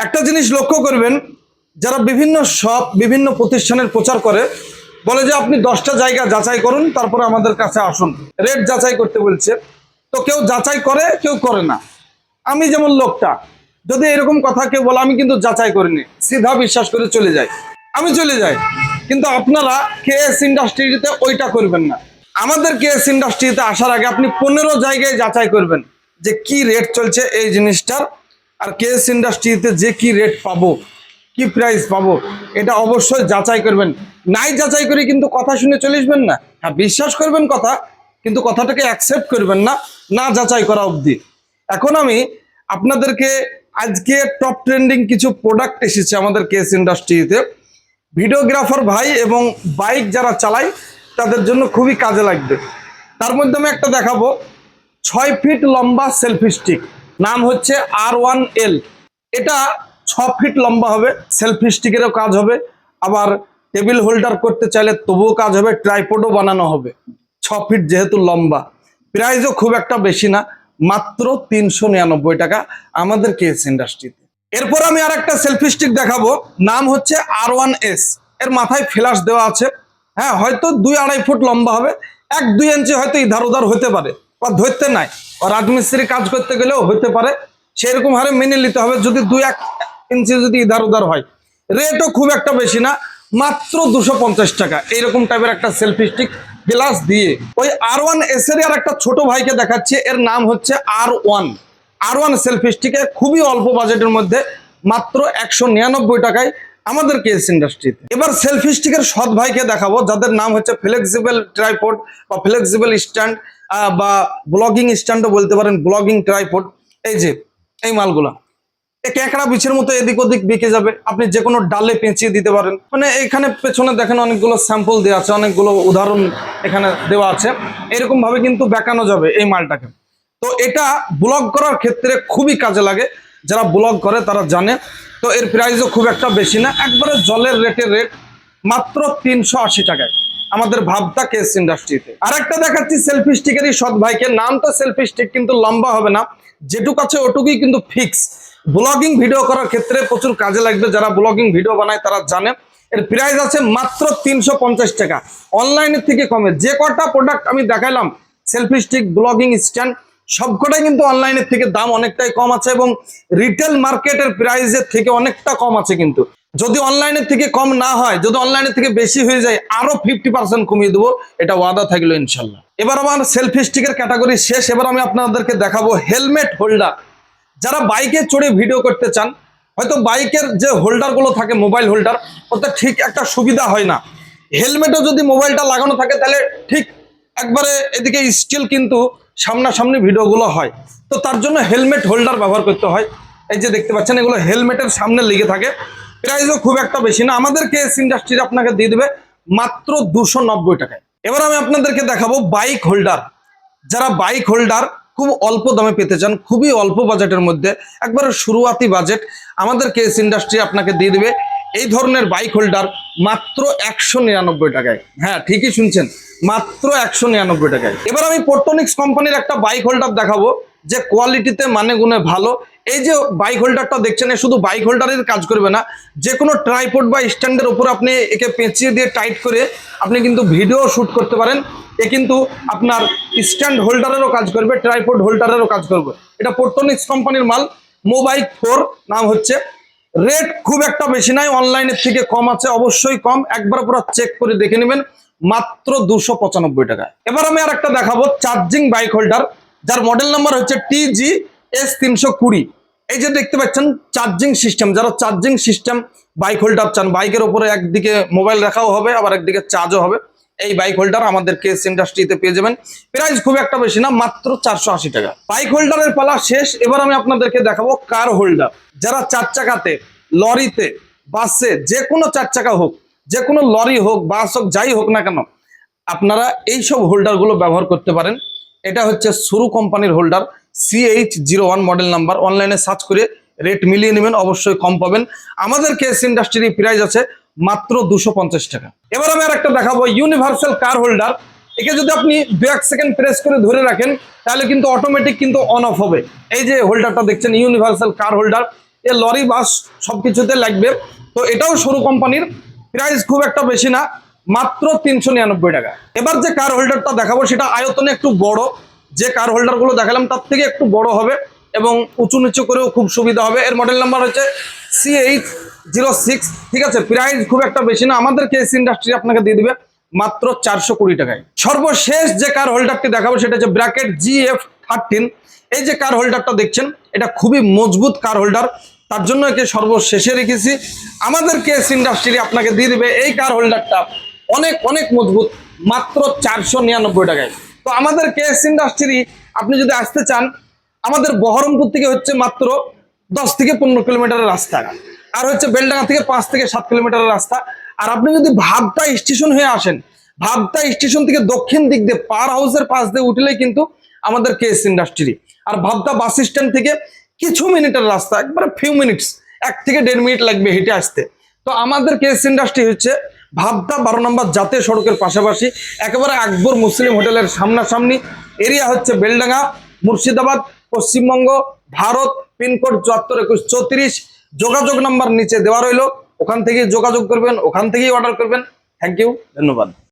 একটা জিনিস লক্ষ্য করবেন, যারা বিভিন্ন সব বিভিন্ন প্রতিষ্ঠানের প্রচার করে, বলে যে আপনি দশটা জায়গা যাচাই করুন, তারপরে আমাদের কাছে আসুন। রেট যাচাই করতে বলছে। তো কেউ যাচাই করে, কেউ করে না। আমি যেমন লোকটা, যদি এরকম কথা কেউ বলে, আমি কিন্তু যাচাই করিনি। সিধা বিশ্বাস করে চলে যাই। আমি চলে যাই। কিন্তু আপনারা কেএস ইন্ডাস্ট্রিতে ওইটা করবেন না। আমাদের কেএস ইন্ডাস্ট্রিতে আসার আগে আপনি পনেরো জায়গায় যাচাই করবেন যে কি রেট চলছে এই জিনিসটার। আর কেএস ইন্ডাস্ট্রিতে যে কি রেট পাবো, কি প্রাইস পাবো, এটা অবশ্যই যাচাই করবেন। নাই যাচাই করে কিন্তু কথা শুনে চলে আসবেন না। হ্যাঁ বিশ্বাস করবেন কথা, কিন্তু কথাটাকে অ্যাকসেপ্ট করবেন না না যাচাই করা অবধি। এখন আমি আপনাদেরকে আজকে টপ ট্রেন্ডিং কিছু প্রোডাক্ট এসেছে আমাদের কেস ইন্ডাস্ট্রিতে ভিডিওগ্রাফার ভাই এবং বাইক যারা চালায়, তাদের জন্য খুবই কাজে লাগবে। তার মধ্যে আমি একটা দেখাবো। ছয় ফিট লম্বা সেলফি স্টিক নাম হচ্ছে আর ওয়ান এল এটা ছ ফিট লম্বা হবে সেলফি স্টিকেরও কাজ হবে। আবার টেবিল হোল্ডার করতে চাইলে তবুও কাজ হবে ট্রাইপোডও বানানো হবে। ছ ফিট যেহেতু লম্বা। প্রাইসও খুব একটা বেশি না, মাত্র তিনশো নিরানব্বই টাকা আমাদের কেএস ইন্ডাস্ট্রিতে এরপর আমি আর একটা সেলফি স্টিক দেখাবো, নাম হচ্ছে আর ওয়ান এস এর মাথায় ফ্ল্যাশ দেওয়া আছে। হ্যাঁ হয়তো দুই আড়াই ফুট লম্বা হবে, এক দুই ইঞ্চি হয়তো ইধার উধার হতে পারে, বা ধরতে নাই। রাজমিস্ত্রি কাজ করতে গেলেও হতে পারে। সেরকম হারে মেনে নিতে হবে, যদি দুই এক ইঞ্চি যদি ইধার উধার হয়। রেটও খুব একটা বেশি না, মাত্র দুশো পঞ্চাশ টাকা। এইরকম টাইপের একটা সেলফি স্টিক গ্লাস দিয়ে। ওই আর ওয়ান এস এর আর একটা ছোট ভাইকে দেখাচ্ছি, এর নাম হচ্ছে R one R one selfie স্টিকে খুবই অল্প বাজেটের মধ্যে, মাত্র একশো নিরানব্বই টাকায় আমাদের কেস ইন্ডাস্ট্রিতে এবার সেলফি স্টিকের সৎ ভাইকে দেখাবো, যাদের নাম হচ্ছে ফ্লেক্সিবল ট্রাইপোড বা ফ্লেক্সিবল স্ট্যান্ড বা ব্লগিং স্ট্যান্ডও বলতে পারেন ব্লগিং ট্রাইপোড এই যে, এই মালগুলা। ক্যাঁকড়া বিছের মতো এদিক ওদিক বিকে যাবে। আপনি যে কোনো ডালে পেঁচিয়ে দিতে পারেন। মানে এখানে পেছনে দেখেন অনেকগুলো স্যাম্পল দেওয়া আছে, অনেকগুলো উদাহরণ এখানে দেওয়া আছে। এরকম ভাবে কিন্তু বেঁকানো যাবে এই মালটাকে। তো এটা ব্লগ করার ক্ষেত্রে খুবই কাজে লাগে। যারা ব্লগ করে তারা জানে। তো এর প্রাইসও খুব একটা বেশি না। একবারে জলের রেটের রেট মাত্র তিনশো আশি টাকায়। আমাদের ভাবটা কেস ইন্ডাস্ট্রিতে আরেকটা দেখাচ্ছি সেলফি স্টিকেরই সৎ ভাইকে। নাম তো সেলফি স্টিক কিন্তু লম্বা হবে না। যেটুক আছে ওটুকুই কিন্তু ফিক্স ব্লগিং ভিডিও করার ক্ষেত্রে প্রচুর কাজে লাগবে। যারা ব্লগিং ভিডিও বানায় তারা জানে। এর প্রাইস আছে মাত্র তিনশো পঞ্চাশ টাকা। অনলাইনের থেকে কমে। যে কটা প্রোডাক্ট আমি দেখাইলাম সেলফি স্টিক ব্লগিং স্ট্যান্ড সবকটাই কিন্তু অনলাইনের থেকে দাম অনেকটাই কম আছে এবং রিটেল মার্কেটের প্রাইসের থেকে অনেকটা কম আছে কিন্তু। যদি অনলাইনের থেকে কম না হয়, যদি অনলাইনের থেকে বেশি হয়ে যায়, আরও ফিফটি পার্সেন্ট কমিয়ে দেবো, এটা ওয়াদা থাকল ইনশাল্লাহ। এবার আমার সেলফি স্টিকের ক্যাটাগরি শেষ, এবার আমি আপনাদেরকে দেখাবো হেলমেট হোল্ডার যারা বাইকে চড়ে ভিডিও করতে চান, হয়তো বাইকের যে হোল্ডারগুলো থাকে মোবাইল হোল্ডার ওতে ঠিক একটা সুবিধা হয় না। হেলমেটও যদি মোবাইলটা লাগানো থাকে, তাহলে ঠিক একবারে এদিকে স্টিল কিন্তু সামনাসামনি ভিডিওগুলো হয়। তো তার জন্য হেলমেট হোল্ডার ব্যবহার করতে হয়। এই যে দেখতে পাচ্ছেন, এগুলো হেলমেটের সামনে লেগে থাকে। প্রাইসও খুব একটা বেশি না। আমাদের কেস ইন্ডাস্ট্রি আপনাকে দিয়ে দেবে মাত্র দুশো নব্বই টাকায়। এবার আমি আপনাদেরকে দেখাবো বাইক হোল্ডার যারা বাইক হোল্ডার খুব অল্প দামে পেতে চান, খুবই অল্প বাজেটের মধ্যে, একবারে শুরুয়াতি বাজেট আমাদের কেস ইন্ডাস্ট্রি আপনাকে দিয়ে দেবে এই ধরনের বাইক হোল্ডার মাত্র একশো নিরানব্বই টাকায়। হ্যাঁ ঠিকই শুনছেন, মাত্র একশো নিরানব্বই টাকায়। এবার আমি পোর্টনিক্স কোম্পানির একটা বাইক হোল্ডার দেখাবো। যে কোয়ালিটিতে মানে গুণে ভালো। এই যে বাইক হোল্ডারটা দেখছেন শুধু বাইক হোল্ডারের কাজ করবে না, যে কোনো ট্রাইপোড বা স্ট্যান্ডের উপর আপনি একে পেঁচিয়ে দিয়ে টাইট করে আপনি কিন্তু ভিডিও শ্যুট করতে পারেন। এ কিন্তু আপনার স্ট্যান্ড হোল্ডারেরও কাজ করবে ট্রাইপোড হোল্ডারেরও কাজ করবে। এটা পোর্টনিক্স কোম্পানির মাল মোবাইল ফোর নাম হচ্ছে। রেট খুব একটা বেশি নাই অনলাইনের থেকে কম আছে, অবশ্যই কম। একবার পুরো চেক করে দেখে নেবেন, মাত্র দুশো পঁচানব্বই টাকায়। এবার আমি আর একটা দেখাবো চার্জিং বাইক হোল্ডার যার মডেল নাম্বার হচ্ছে টিজি এস তিনশো কুড়ি। এই যে দেখতে পাচ্ছেন চার্জিং সিস্টেম যারা চার্জিং সিস্টেম বাইক হোল্ডার চান বাইকের উপরে একদিকে মোবাইল রাখাও হবে, আবার একদিকে চার্জও হবে। এই বাইক হোল্ডার আমাদের কেস ইন্ডাস্ট্রিতে পেয়ে যাবেন। প্রাইস খুব একটা বেশি না, মাত্র চারশো আশি টাকা। বাইক হোল্ডারের পালা শেষ, এবার আমি আপনাদেরকে দেখাবো কার হোল্ডার যারা চার চাকাতে, লরিতে, বাসে, যে কোনো চার চাকা হোক, যে কোনো লরি হোক, বাস হোক, যাই হোক না কেন, আপনারা এই সব হোল্ডারগুলো ব্যবহার করতে পারেন। এটা হচ্ছে সুরু কোম্পানির holder CH zero one model number অনলাইনে সার্চ করে রেট মিলিয়ে নেবেন, অবশ্যই কম পাবেন। আমাদের কেস ইন্ডাস্ট্রির প্রাইস আছে মাত্র দুশো টাকা। এবার আমি আর একটা দেখাবো ইউনিভার্সাল কার হোল্ডার একে যদি আপনি দু এক সেকেন্ড প্রেস করে ধরে রাখেন, তাহলে কিন্তু অটোমেটিক কিন্তু অন অফ হবে। এই যে হোল্ডারটা দেখছেন ইউনিভার্সাল কার হোল্ডার এ লরি বাস সবকিছুতে লাগবে। তো এটাও সরু কোম্পানির। প্রাইস খুব একটা বেশি না। মাত্র তিনশো নিরানব্বই টাকা। এবার যে কার হোল্ডারটা দেখাবো, সেটা আয়তনে একটু বড়। যে কার হোল্ডারগুলো দেখালাম, তার থেকে একটু বড় হবে এবং উঁচু নিচু করেও খুব সুবিধা হবে। এর মডেল নাম্বার হচ্ছে সি এইট জিরো সিক্স ঠিক আছে? প্রাইস খুব একটা বেশি না। আমাদের কেস ইন্ডাস্ট্রি আপনাকে দিয়ে দিবে মাত্র চারশো কুড়ি টাকায়। সর্বশেষ যে কার হোল্ডারটি দেখাবো, সেটা হচ্ছে ব্র্যাকেট জি এফ থার্টিন এই যে কার হোল্ডারটা দেখছেন, এটা খুবই মজবুত কার হোল্ডার তার জন্য একে সর্বশেষে রেখেছি। আমাদের কেস ইন্ডাস্ট্রি আপনাকে দিয়ে দিবে এই কার হোল্ডারটা অনেক অনেক মজবুত, মাত্র চারশো নিরানব্বই টাকায়। তো আমাদের কেস ইন্ডাস্ট্রি আপনি যদি আসতে চান, আমাদের বহরমপুর থেকে হচ্ছে মাত্র দশ থেকে পনেরো কিলোমিটারের রাস্তা। আর হচ্ছে বেলডাঙ্গা থেকে পাঁচ থেকে সাত কিলোমিটারের রাস্তা। আর আপনি যদি ভাবটা স্টেশন হয়ে আসেন ভাবটা স্টেশন থেকে দক্ষিণ দিক দিয়ে পার হাউসের পাশ দিয়ে উঠলেই কিন্তু আমাদের কেস ইন্ডাস্ট্রি আর ভাবটা বাস স্ট্যান্ড থেকে কিছু মিনিটের রাস্তা, একবারে ফিউ মিনিটস এক থেকে দেড় মিনিট লাগবে হেঁটে আসতে। তো আমাদের কেস ইন্ডাস্ট্রি হচ্ছে ভাবটা বারো নম্বর জাতীয় সড়কের পাশাপাশি একেবারে আকবর মুসলিম হোটেলের সামনাসামনি। এরিয়া হচ্ছে বেলডাঙ্গা, মুর্শিদাবাদ, পশ্চিমবঙ্গ, ভারত, পিনকোড চুয়াত্তর একুশ চৌত্রিশ। যোগাযোগ নাম্বার নিচে দেওয়া রইল। ওখান থেকে যোগাযোগ করবেন, ওখান থেকেই অর্ডার করবেন। থ্যাংক ইউ ধন্যবাদ।